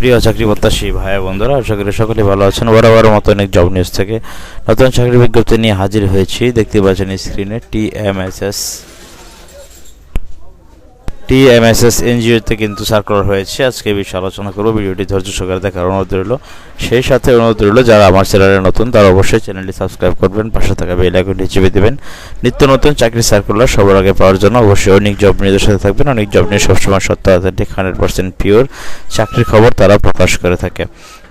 প্রিয় চাকরি প্রত্যাশী ভাই বন্ধুরা, আশা করি সকলে ভালো আছেন। বরাবর মতো অনেক জব নিউজ থেকে নতুন চাকরি বিজ্ঞপ্তি নিয়ে হাজির হয়েছি। দেখতে পাচ্ছেন স্ক্রিনে T M S S T M S S এনজিওতে কিন্তু সার্কুলার হয়েছে। আজকে এই বিষয়ে আলোচনা করব। ভিডিওটি ধৈর্য সহকারে দেখার অনুরোধ রইল। সেই সাথে অনুরোধ রইল, যারা আমার চ্যানেলে নতুন, তারা অবশ্যই চ্যানেলটি সাবস্ক্রাইব করবেন, পাশে থাকা বেল আইকনটি চেপে দেবেন। নিত্য নতুন চাকরি সার্কুলার সবার আগে পাওয়ার জন্য অবশ্যই অনেক জব নিউজের সাথে থাকবেন। অনেক জব নিউজ সবসময় সত্য হাজার হান্ড্রেড পার্সেন্ট পিওর চাকরির খবর তারা প্রকাশ করে থাকে।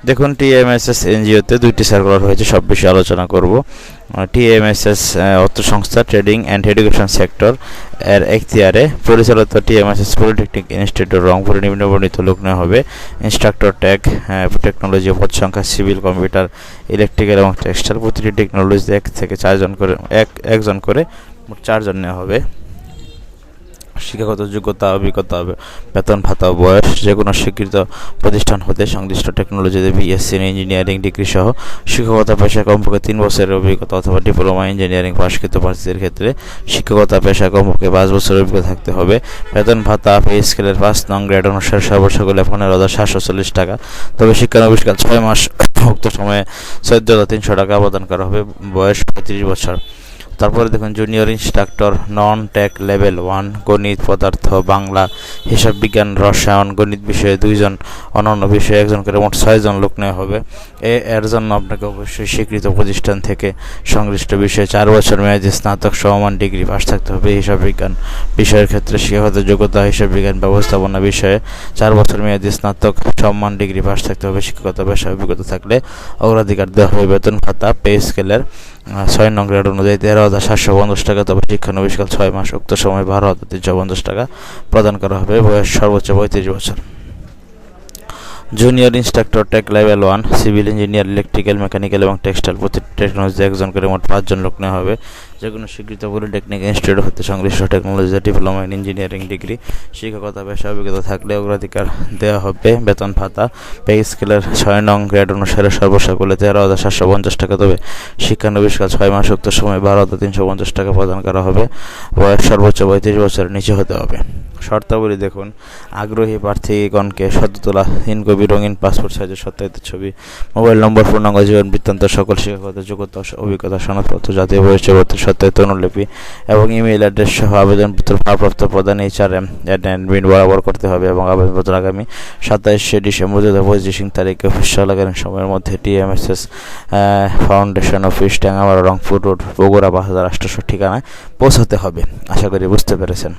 দেখুন, টিএমএসএস এনজিওতে দুইটি সার্কুলার হয়েছে, সব বিষয়ে আলোচনা করব। টিএমএসএস অর্থ সংস্থা ট্রেডিং অ্যান্ড এডুকেশন সেক্টর এর এখতিয়ারে পরিচালিত টিএমএসএস পলিটেকনিক ইনস্টিটিউট রংপুরে নিম্নবর্ণিত লোক নেওয়া হবে। ইনস্ট্রাক্টর ট্যাগ টেকনোলজি পদ সংখ্যা সিভিল কম্পিউটার ইলেকট্রিক্যাল এবং টেক্সটাইল প্রতিটি টেকনোলজি এক থেকে চারজন করে, এক, একজন করে মোট চারজন নেওয়া হবে। শিক্ষাগত যোগ্যতা, অভিজ্ঞতা, বেতন ভাতা, বয়স যে কোনো স্বীকৃত প্রতিষ্ঠান হতে সংশ্লিষ্ট টেকনোলজিতে বিএসসি ইঞ্জিনিয়ারিং ডিগ্রি সহ শিক্ষকতা পেশা কমপক্ষে তিন বছরের অভিজ্ঞতা অথবা ডিপ্লোমা ইঞ্জিনিয়ারিং পাশকৃত প্রার্থীদের ক্ষেত্রে শিক্ষকতা পেশা কমপক্ষে পাঁচ বছরের অভিজ্ঞতা থাকতে হবে। বেতন ভাতা পে স্কেলের পাঁচ নং গ্রেড অনুসারে সর্বোচ্চ করলে পনেরো হাজার সাতশো চল্লিশ টাকা। তবে শিক্ষানবিষ্কার ছয় মাস উক্ত সময়ে চোদ্দ হাজার তিনশো টাকা আবেদন করা হবে। বয়স পঁয়ত্রিশ বছর। তারপরে দেখুন junior instructor non tech level one গণিত পদার্থ, বাংলা, হিসাব বিজ্ঞান, রসায়ন, গণিত বিষয়ে দুইজন অন্যান্য বিষয়ে একজন করে মোট ছয়জন লোক নেওয়া হবে। এ, এর জন্য আপনাকে অবশ্যই স্বীকৃত প্রতিষ্ঠান থেকে সংশ্লিষ্ট বিষয়ে চার বছর মেয়াদী স্নাতক সমমান ডিগ্রি পাশ থাকতে হবে। হিসাব বিজ্ঞান বিষয়ের ক্ষেত্রে শিক্ষাগত যোগ্যতা, হিসাব বিজ্ঞান ব্যবস্থাপনা বিষয়ে চার বছর মেয়াদী স্নাতক সম্মান ডিগ্রি পাশ থাকতে হবে। শিক্ষাগত পেশায় অভিজ্ঞতা থাকলে অগ্রাধিকার দেওয়া হবে। বেতন ভাতা, পে স্কেলের ছয় নং গ্রেড অনুযায়ী তেরো হাজার সাতশো পঞ্চাশ টাকা, তবে শিক্ষানবিশকাল ছয় মাস উক্ত সময় বারো হাজার তিনশো পঞ্চাশ টাকা প্রদান করা হবে। বয়স সর্বোচ্চ পঁয়ত্রিশ বছর। Junior instructor tech level one civil engineer electrical mechanical এবং টেক্সটাইল প্রতি টেকনোলজি একজন করে মোট পাঁচজন লোক নেওয়া হবে। যে কোনো স্বীকৃত পলিটেকনিক ইনস্টিটিউট হতে সংশ্লিষ্ট technology diploma in engineering degree শিক্ষকতা পেশা অভিজ্ঞতা থাকলে অগ্রাধিকার দেওয়া হবে। বেতন ভাতা পে স্কেলের ছয় নং গ্রেড অনুসারে সর্বসকলে তেরো হাজার সাতশো পঞ্চাশ টাকা। তবে শিক্ষানবিষ্কার ছয় মাস উক্ত সময় বারো হাজার তিনশো পঞ্চাশ টাকা প্রদান করা হবে। বয়স সর্বোচ্চ পঁয়ত্রিশ বছরের নিচে হতে হবে। শর্তাবলী দেখুন, আগ্রহী প্রার্থীগণকে সদ্য তোলা তিন কবি রঙিন পাসপোর্ট সাইজের সত্যায়িত ছবি, মোবাইল নম্বর পূর্ণাঙ্গ জীবন বৃত্তান্ত, সকল শিক্ষাগত যোগ্যতা, অভিজ্ঞতা, সনদপত্র, জাতীয় পরিচয়পত্র, সত্যায়িত অনুলিপি এবং ইমেইল অ্যাড্রেস সহ আবেদনপত্র ভারপ্রাপ্ত প্রদান এইচআর এম অ্যাডমিন বরাবর করতে হবে এবং আবেদনপত্র আগামী সাতাইশে ডিসেম্বর দু হাজার পঁচিশ তারিখে অফিস চলাকালীন সময়ের মধ্যে TMSS foundation office Tangamara Rangpur road, Bogura পাঁচ হাজার ঠিকানায় পৌঁছাতে হবে। আশা করি বুঝতে পেরেছেন।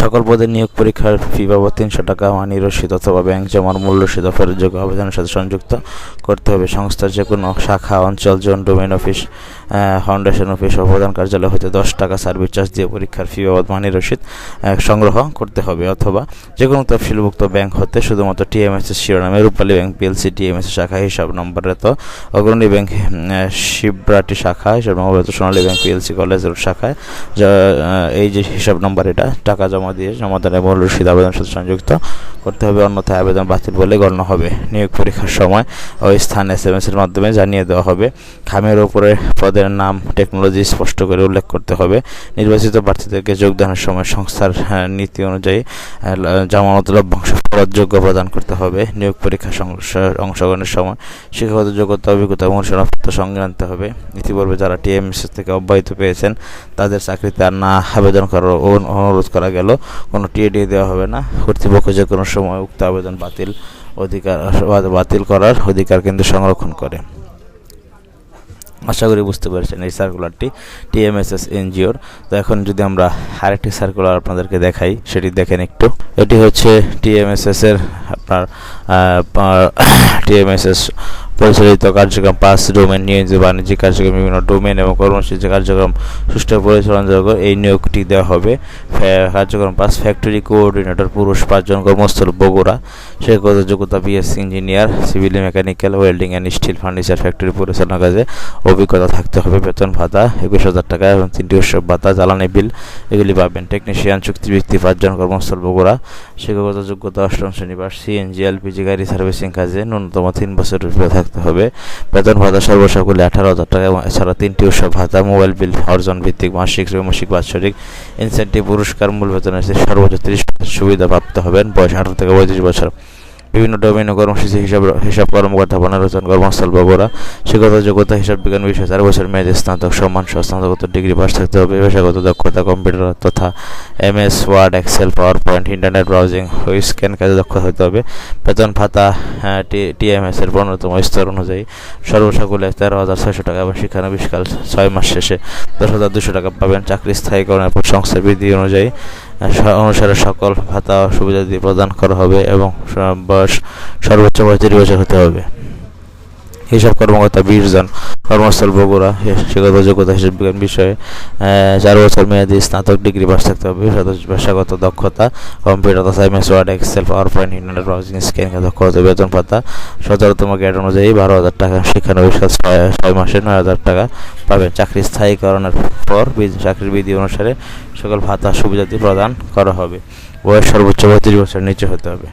সকল পদে নিয়োগ পরীক্ষার ফি বাবদ তিনশো টাকা মানি রসিদ অথবা ব্যাংক জমার মূল্য রসিদ যোগ্য আবেদনের সাথে সংযুক্ত করতে হবে। সংস্থার যে কোনো শাখা, অঞ্চল, zone domain office foundation office ও প্রধান কার্যালয় হতে দশ টাকা সার্ভিস চার্জ দিয়ে পরীক্ষার ফি বাবদ মানি রসিদ সংগ্রহ করতে হবে অথবা যে কোনো তফসিলভুক্ত ব্যাংক হতে শুধুমাত্র টিএমএসএস শিরোনামে রূপালী ব্যাংক পিএলসি টিএমএস শাখা হিসাব নম্বরে তো অগ্রণী ব্যাংক শিবরাটি শাখা হিসাব নম্বর Sonali bank PLC college road শাখায় এই যে হিসাব নম্বর এটা, টাকা জমা দিয়ে জমাদানের মূল রসিদ আবেদন সাথে সংযুক্ত করতে হবে, অন্যথায় আবেদন বাতিল বলে গণ্য হবে। নিয়োগ পরীক্ষার সময় ওই স্থান এস এম এস এর মাধ্যমে জানিয়ে দেওয়া হবে। খামের উপরে পদের নাম টেকনোলজি স্পষ্ট করে উল্লেখ করতে হবে। নির্বাচিত প্রার্থীদেরকে যোগদানের সময় সংস্থার নীতি অনুযায়ী জামানত লভ্যাংশ যোগ্য প্রদান করতে হবে। নিয়োগ পরীক্ষা অংশগ্রহণের সময় শিক্ষাগত যোগ্যতা, অভিজ্ঞতা এবং শনাক্ত সঙ্গে আনতে হবে। ইতিপূর্বে যারা টিএমএসএস থেকে অব্যাহত পেয়েছেন, তাদের চাকরিতে আর না আবেদন করার অনুরোধ করা গেল। কোনো টিএডি দেওয়া হবে না। কর্তৃপক্ষ যে কোনো সময় উক্ত আবেদন বাতিল অধিকার, বাতিল করার অধিকার কিন্তু সংরক্ষণ করে। আশা করি বুঝতে পেরেছেন এই সার্কুলারটি টিএমএসএস এনজিওর তো এখন যদি আমরা আরেকটি সার্কুলার আপনাদেরকে দেখাই, সেটি দেখেন একটু। এটি হচ্ছে টিএমএসএস এর আপনার টিএমএসএস পরিচালিত কার্যক্রম পাঁচ ডোমেন নিয়োজিত বাণিজ্যিক কার্যক্রম, বিভিন্ন ডোমেন এবং কর্মসূচি কার্যক্রম সুষ্ঠু পরিচালনাযোগ্য এই নিয়োগটি দেওয়া হবে কার্যক্রম পাঁচ ফ্যাক্টরি কোঅর্ডিনেটর, পুরুষ পাঁচজন কর্মস্থল, বগুড়া। শিক্ষাগত যোগ্যতা BSc engineer, civil, mechanical, welding and steel furniture factory পরিচালনা কাজে অভিজ্ঞতা থাকতে হবে। বেতন ভাতা একুশ হাজার টাকা এবং তিনটি উৎসব ভাতা, জ্বালানি বিল এগুলি পাবেন। টেকনিশিয়ান চুক্তি ব্যক্তি পাঁচজন কর্মস্থল, বগুড়া। শিক্ষাগত যোগ্যতা অষ্টম শ্রেণি পাস সিএনজি এলপিজি গাড়ি সার্ভিসিং কাজে ন্যূনতম তিন বছরের থাকতে হবে। বেতন ভাতা সর্বসকলে আঠারো হাজার টাকা এছাড়া তিনটি উৎসব ভাতা, মোবাইল বিল, অর্জন ভিত্তিক মাসিক, ত্রৈমাসিক, বাৎসরিক। ইনসেন্টিভ পুরস্কার, মূল বেতনের সর্বোচ্চ ত্রিশ সুবিধা প্রাপ্ত হবেন। বয়স আঠারো থেকে পঁয়ত্রিশ বছর। বিভিন্ন ডোমেন ও কর্মসূচি হিসাব হিসাব কর্মকর্তা পুনর্বাচন কর্মস্থল বগুড়া শিক্ষাগত যোগ্যতা, হিসাব বিজ্ঞান বিষয়, চার বছর মেয়াদী স্নাতক সম্মান সহ স্নাতকোত্তর ডিগ্রি পাস থাকতে হবে। পেশাগত দক্ষতা কম্পিউটার তথা M S word excel PowerPoint internet browsing ও স্ক্যান কাজে দক্ষতা হতে হবে। বেতন, ভাতা টিএমএস এর পনেরোতম স্তর অনুযায়ী সর্বসকলে তেরো হাজার ছয়শো টাকা এবং শিক্ষানবিশকাল ছয় মাস শেষে দশ হাজার দুশো টাকা পাবেন। চাকরি স্থায়ীকরণের পর সংস্থার বিধি অনুযায়ী অনুসারে সকল ভাতা সুবিধা প্রদান করা হবে এবং বয়স সর্বোচ্চ পঁয়ত্রিশ বছর হতে হবে। হিসাব কর্মকর্তা বিশ জন কর্মস্থল বগুড়া শিক্ষাগত যোগ্যতা হিসাব বিজ্ঞান বিষয়ে চার বছর মেয়াদী স্নাতক ডিগ্রি পাস থাকতে হবে। পেশাগত দক্ষতা, computer MS word, excel, PowerPoint, internet browsing scan, দক্ষতা বেতন ভাতা সতেরোতম গ্রেড অনুযায়ী বারো হাজার টাকা শিক্ষানবিষ্কার ছয় মাসে নয় হাজার টাকা পাবেন। চাকরি স্থায়ীকরণের পর চাকরির বিধি অনুসারে সকল ভাতা সুবিধাদি প্রদান করা হবে। বয়স সর্বোচ্চ পঁয়ত্রিশ বছরের নিচে হতে হবে।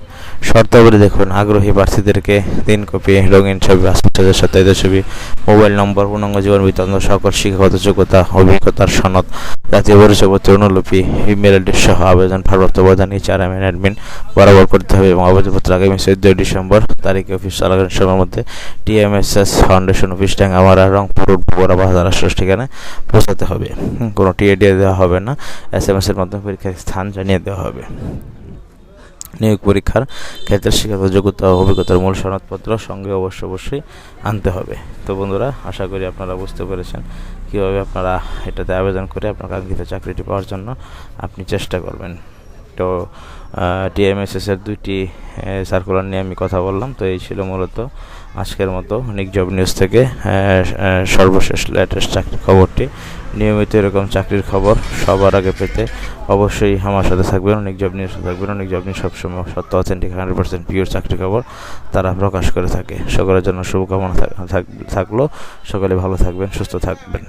শর্তাবলী দেখুন, আগ্রহী প্রার্থীদেরকে তিন কপি রঙিন ছবি, পাসপোর্টের সত্যায়িত ছবি মোবাইল নম্বর পূর্ণাঙ্গ জীবন বৃত্তান্ত, সকল শিক্ষাগত যোগ্যতা, অভিজ্ঞতার সনদ, জাতীয় পরিচয়পত্র অনুলিপি ইমেল অ্যাড্রেস সহ আবেদন ভারপ্রাপ্ত প্রধান এইচআর এম অ্যাডমিন বরাবর করতে হবে এবং আবেদনপত্র আগামী চোদ্দই ডিসেম্বর তারিখে অফিস চলাকালীন সময়ের মধ্যে TMSS foundation office Dangamara Rangpur Bogura বাজার ঠিকানায় পৌঁছাতে হবে। কোনো টিএডি দেওয়া হবে না। এস এম মাধ্যমে পরীক্ষার স্থান জানিয়ে দেওয়া হবে। নিয়োগ পরীক্ষার ক্ষেত্রে শিক্ষাগত যোগ্যতা অভিজ্ঞতার মূল সনদপত্র সঙ্গে অবশ্য অবশ্যই আনতে হবে। তো বন্ধুরা, আশা করি আপনারা বুঝতে পেরেছেন কীভাবে আপনারা এটাতে আবেদন করে আপনার কাঙ্ক্ষিত চাকরিটি পাওয়ার জন্য আপনি চেষ্টা করবেন। তো টিএমএসএস এর দুইটি সার্কুলার নিয়ে আমি কথা বললাম। তো এই ছিল মূলত আজকের মতো নিক জব নিউজ থেকে সর্বশেষ লেটেস্ট চাকরির খবরটি। নিয়মিত এরকম চাকরির খবর সবার আগে পেতে অবশ্যই আমার সাথে থাকবেন, অনেক জব সাথে থাকবেন, অনেক জব নিউজ সবসময় সত্য অথেন্টিক হান্ড্রেড পার্সেন্ট পিওর চাকরি খবর তারা প্রকাশ করে থাকে। সকলের জন্য শুভকামনা থাক- থাক- থাকল। সকলে ভালো থাকবেন, সুস্থ থাকবেন।